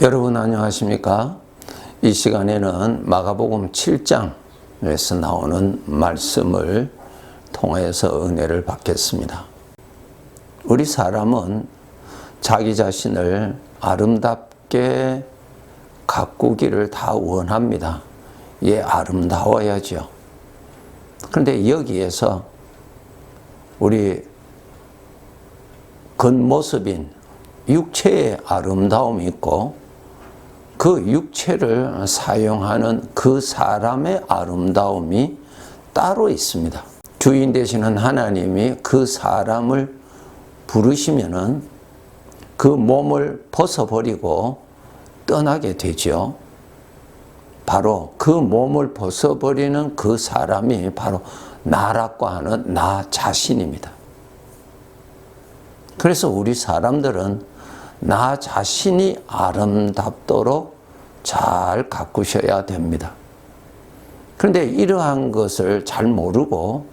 여러분 안녕하십니까? 이 시간에는 마가복음 7장에서 나오는 말씀을 통해서 은혜를 받겠습니다. 우리 사람은 자기 자신을 아름답게 가꾸기를 다 원합니다. 예, 아름다워야죠. 그런데 여기에서 우리 겉모습인 육체의 아름다움이 있고 그 육체를 사용하는 그 사람의 아름다움이 따로 있습니다. 주인 되시는 하나님이 그 사람을 부르시면은 그 몸을 벗어버리고 떠나게 되죠. 바로 그 몸을 벗어버리는 그 사람이 바로 나라고 하는 나 자신입니다. 그래서 우리 사람들은 나 자신이 아름답도록 잘 가꾸셔야 됩니다. 그런데 이러한 것을 잘 모르고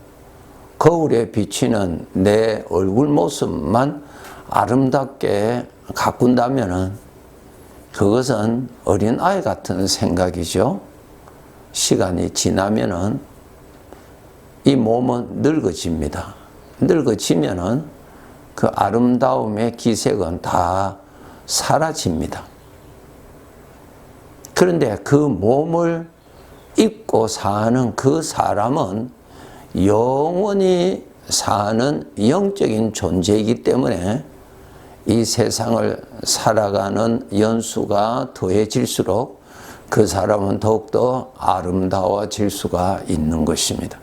거울에 비치는 내 얼굴 모습만 아름답게 가꾼다면 그것은 어린 아이 같은 생각이죠. 시간이 지나면은 이 몸은 늙어집니다. 늙어지면은 그 아름다움의 기색은 다 사라집니다. 그런데 그 몸을 입고 사는 그 사람은 영원히 사는 영적인 존재이기 때문에 이 세상을 살아가는 연수가 더해질수록 그 사람은 더욱더 아름다워질 수가 있는 것입니다.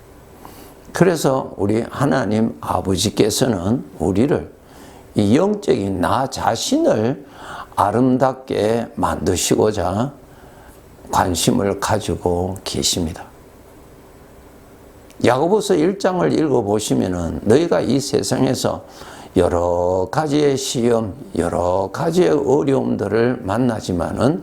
그래서 우리 하나님 아버지께서는 우리를 이 영적인 나 자신을 아름답게 만드시고자 관심을 가지고 계십니다. 야고보서 1장을 읽어 보시면 너희가 이 세상에서 여러 가지의 시험, 여러 가지의 어려움들을 만나지만은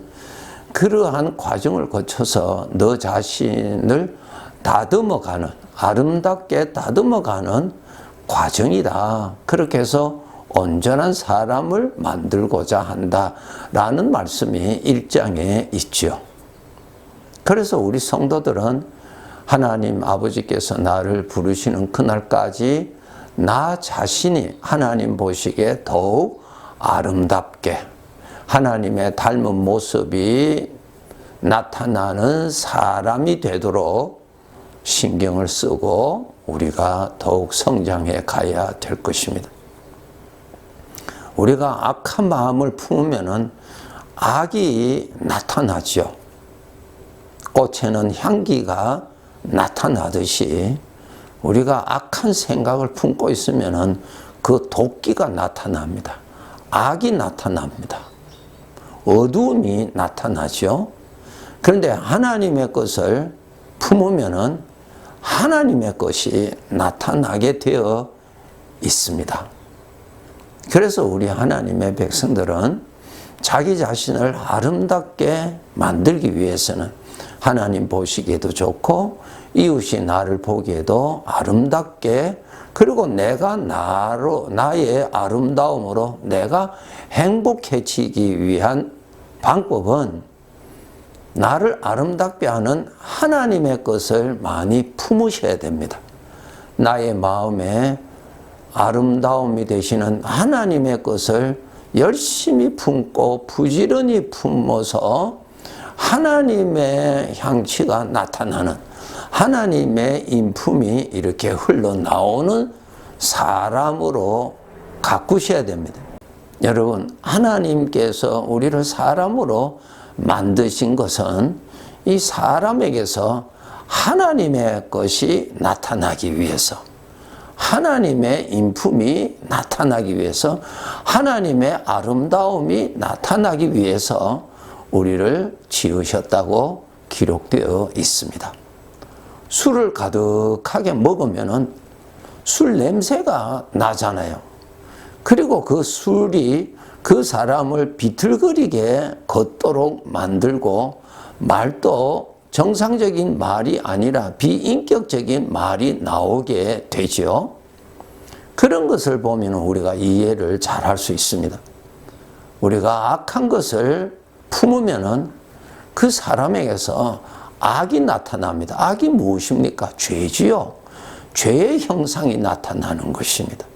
그러한 과정을 거쳐서 너 자신을 다듬어가는 아름답게 다듬어가는 과정이다. 그렇게 해서 온전한 사람을 만들고자 한다 라는 말씀이 1장에 있죠. 그래서 우리 성도들은 하나님 아버지께서 나를 부르시는 그날까지 나 자신이 하나님 보시기에 더욱 아름답게 하나님의 닮은 모습이 나타나는 사람이 되도록 신경을 쓰고 우리가 더욱 성장해 가야 될 것입니다. 우리가 악한 마음을 품으면 악이 나타나죠. 꽃에는 향기가 나타나듯이 우리가 악한 생각을 품고 있으면 그 도끼가 나타납니다. 악이 나타납니다. 어두움이 나타나죠. 그런데 하나님의 것을 품으면은 하나님의 것이 나타나게 되어 있습니다. 그래서 우리 하나님의 백성들은 자기 자신을 아름답게 만들기 위해서는 하나님 보시기에도 좋고 이웃이 나를 보기에도 아름답게 그리고 내가 나로 나의 아름다움으로 내가 행복해지기 위한 방법은 나를 아름답게 하는 하나님의 것을 많이 품으셔야 됩니다. 나의 마음에 아름다움이 되시는 하나님의 것을 열심히 품고 부지런히 품어서 하나님의 향취가 나타나는 하나님의 인품이 이렇게 흘러나오는 사람으로 가꾸셔야 됩니다. 여러분, 하나님께서 우리를 사람으로 만드신 것은 이 사람에게서 하나님의 것이 나타나기 위해서 하나님의 인품이 나타나기 위해서 하나님의 아름다움이 나타나기 위해서 우리를 지으셨다고 기록되어 있습니다. 술을 가득하게 먹으면 술 냄새가 나잖아요. 그리고 그 술이 그 사람을 비틀거리게 걷도록 만들고 말도 정상적인 말이 아니라 비인격적인 말이 나오게 되죠. 그런 것을 보면 우리가 이해를 잘 할 수 있습니다. 우리가 악한 것을 품으면은 그 사람에게서 악이 나타납니다. 악이 무엇입니까? 죄지요. 죄의 형상이 나타나는 것입니다.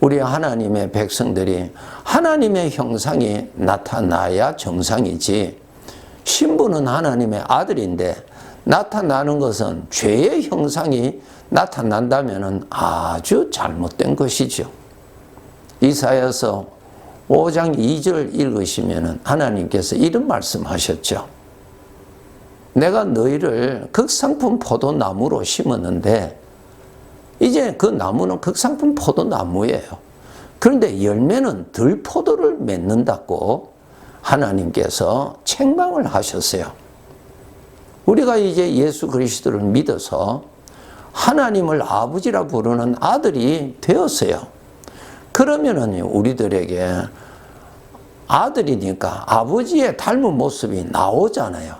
우리 하나님의 백성들이 하나님의 형상이 나타나야 정상이지 신부는 하나님의 아들인데 나타나는 것은 죄의 형상이 나타난다면 아주 잘못된 것이죠. 이사야서 5장 2절 읽으시면 하나님께서 이런 말씀하셨죠. 내가 너희를 극상품 포도나무로 심었는데 이제 그 나무는 극상품 포도나무예요. 그런데 열매는 들포도를 맺는다고 하나님께서 책망을 하셨어요. 우리가 이제 예수 그리스도를 믿어서 하나님을 아버지라 부르는 아들이 되었어요. 그러면은 우리들에게 아들이니까 아버지의 닮은 모습이 나오잖아요.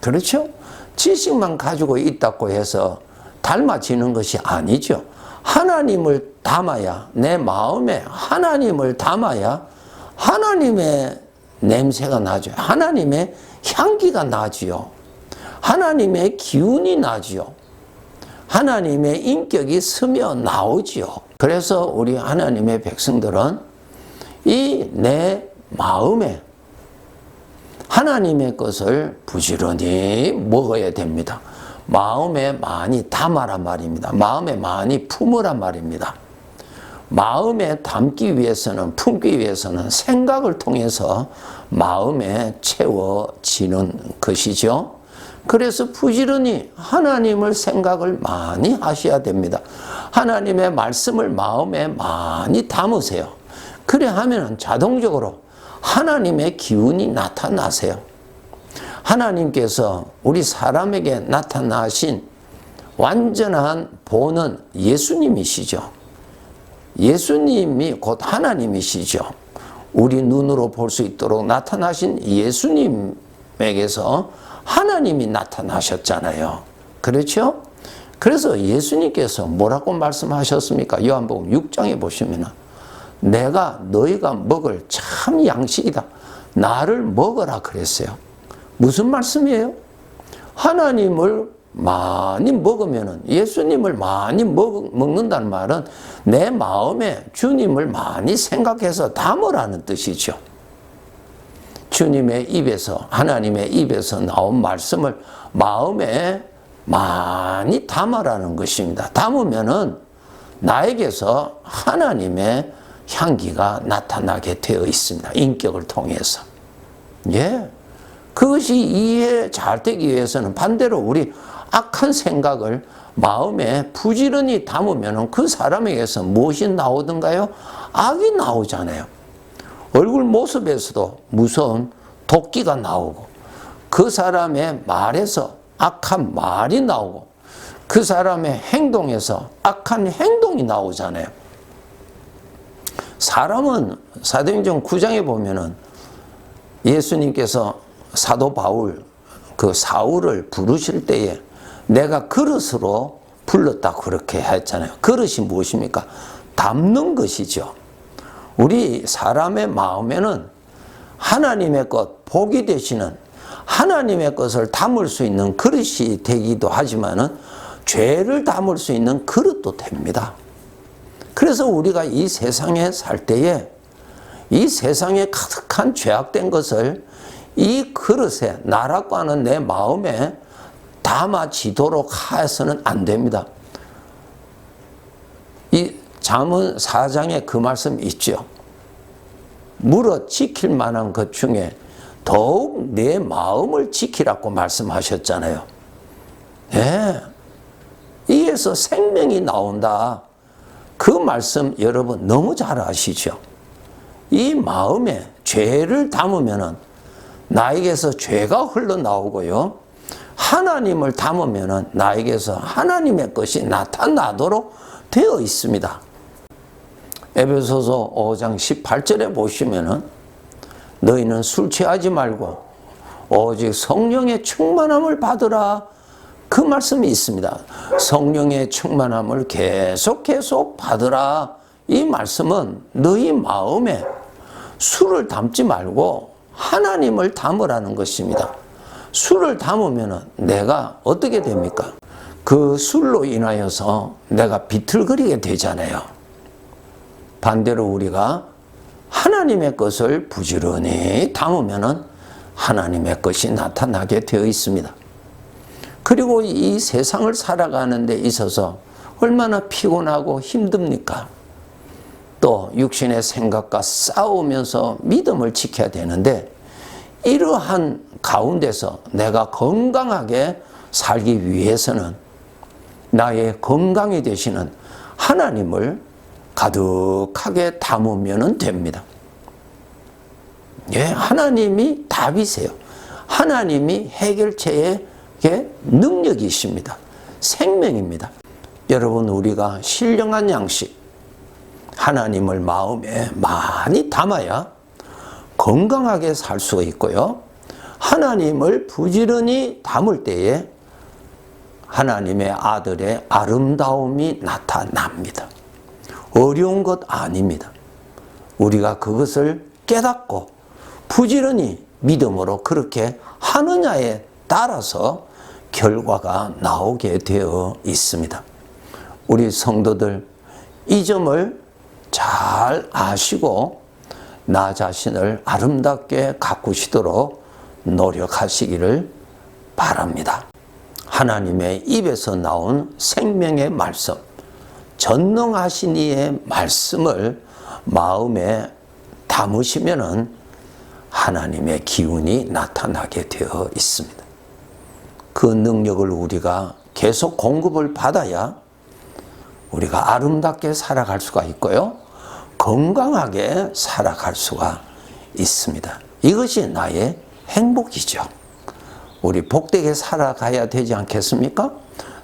그렇죠? 지식만 가지고 있다고 해서 닮아지는 것이 아니죠. 하나님을 담아야 내 마음에 하나님을 담아야 하나님의 냄새가 나죠. 하나님의 향기가 나지요. 하나님의 기운이 나지요. 하나님의 인격이 스며 나오지요. 그래서 우리 하나님의 백성들은 이 내 마음에 하나님의 것을 부지런히 먹어야 됩니다. 마음에 많이 담아란 말입니다. 마음에 많이 품으란 말입니다. 마음에 담기 위해서는, 품기 위해서는 생각을 통해서 마음에 채워지는 것이죠. 그래서 부지런히 하나님을 생각을 많이 하셔야 됩니다. 하나님의 말씀을 마음에 많이 담으세요. 그래 하면 자동적으로 하나님의 기운이 나타나세요. 하나님께서 우리 사람에게 나타나신 완전한 본은 예수님이시죠. 예수님이 곧 하나님이시죠. 우리 눈으로 볼 수 있도록 나타나신 예수님에게서 하나님이 나타나셨잖아요. 그렇죠? 그래서 예수님께서 뭐라고 말씀하셨습니까? 요한복음 6장에 보시면 내가 너희가 먹을 참 양식이다. 나를 먹어라 그랬어요. 무슨 말씀이에요? 하나님을 많이 먹으면 예수님을 많이 먹, 먹는다는 말은 내 마음에 주님을 많이 생각해서 담으라는 뜻이죠. 주님의 입에서 하나님의 입에서 나온 말씀을 마음에 많이 담아라는 것입니다. 담으면은 나에게서 하나님의 향기가 나타나게 되어 있습니다. 인격을 통해서. 예. 그것이 이해 잘 되기 위해서는 반대로 우리 악한 생각을 마음에 부지런히 담으면 그 사람에게서 무엇이 나오던가요? 악이 나오잖아요. 얼굴 모습에서도 무서운 도끼가 나오고 그 사람의 말에서 악한 말이 나오고 그 사람의 행동에서 악한 행동이 나오잖아요. 사람은 사도행전 9장에 보면은 예수님께서 사도 바울 그 사울을 부르실 때에 내가 그릇으로 불렀다 그렇게 했잖아요. 그릇이 무엇입니까? 담는 것이죠. 우리 사람의 마음에는 하나님의 것, 복이 되시는 하나님의 것을 담을 수 있는 그릇이 되기도 하지만은 죄를 담을 수 있는 그릇도 됩니다. 그래서 우리가 이 세상에 살 때에 이 세상에 가득한 죄악된 것을 이 그릇에 나라고 하는 내 마음에 담아지도록 해서는 안 됩니다. 이 잠언 4장에 그 말씀 있죠. 물어 지킬 만한 것 중에 더욱 내 마음을 지키라고 말씀하셨잖아요. 예. 이에서 생명이 나온다. 그 말씀 여러분 너무 잘 아시죠? 이 마음에 죄를 담으면은 나에게서 죄가 흘러나오고요. 하나님을 담으면 나에게서 하나님의 것이 나타나도록 되어 있습니다. 에베소서 5장 18절에 보시면은 너희는 술 취하지 말고 오직 성령의 충만함을 받으라 그 말씀이 있습니다. 성령의 충만함을 계속 계속 받으라 이 말씀은 너희 마음에 술을 담지 말고 하나님을 담으라는 것입니다. 술을 담으면 내가 어떻게 됩니까? 그 술로 인하여서 내가 비틀거리게 되잖아요. 반대로 우리가 하나님의 것을 부지런히 담으면 하나님의 것이 나타나게 되어 있습니다. 그리고 이 세상을 살아가는 데 있어서 얼마나 피곤하고 힘듭니까? 또 육신의 생각과 싸우면서 믿음을 지켜야 되는데 이러한 가운데서 내가 건강하게 살기 위해서는 나의 건강이 되시는 하나님을 가득하게 담으면 됩니다. 예, 하나님이 답이세요. 하나님이 해결체의 능력이십니다. 생명입니다. 여러분, 우리가 신령한 양식, 하나님을 마음에 많이 담아야 건강하게 살 수가 있고요. 하나님을 부지런히 담을 때에 하나님의 아들의 아름다움이 나타납니다. 어려운 것 아닙니다. 우리가 그것을 깨닫고 부지런히 믿음으로 그렇게 하느냐에 따라서 결과가 나오게 되어 있습니다. 우리 성도들 이 점을 잘 아시고 나 자신을 아름답게 가꾸시도록 노력하시기를 바랍니다. 하나님의 입에서 나온 생명의 말씀, 전능하신 이의 말씀을 마음에 담으시면은 하나님의 기운이 나타나게 되어 있습니다. 그 능력을 우리가 계속 공급을 받아야 우리가 아름답게 살아갈 수가 있고요. 건강하게 살아갈 수가 있습니다. 이것이 나의 행복이죠. 우리 복되게 살아가야 되지 않겠습니까?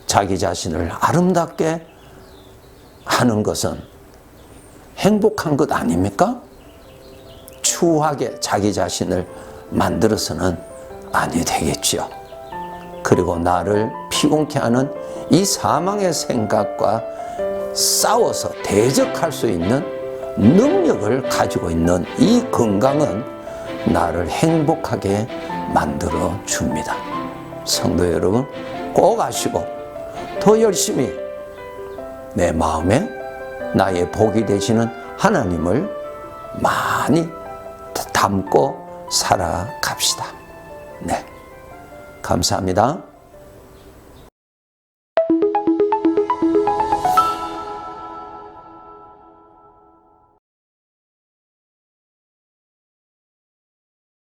자기 자신을 아름답게 하는 것은 행복한 것 아닙니까? 추하게 자기 자신을 만들어서는 아니 되겠지요. 그리고 나를 피곤케 하는 이 사망의 생각과 싸워서 대적할 수 있는 능력을 가지고 있는 이 건강은 나를 행복하게 만들어 줍니다. 성도 여러분, 꼭 아시고 더 열심히 내 마음에 나의 복이 되시는 하나님을 많이 담고 살아갑시다. 네. 감사합니다.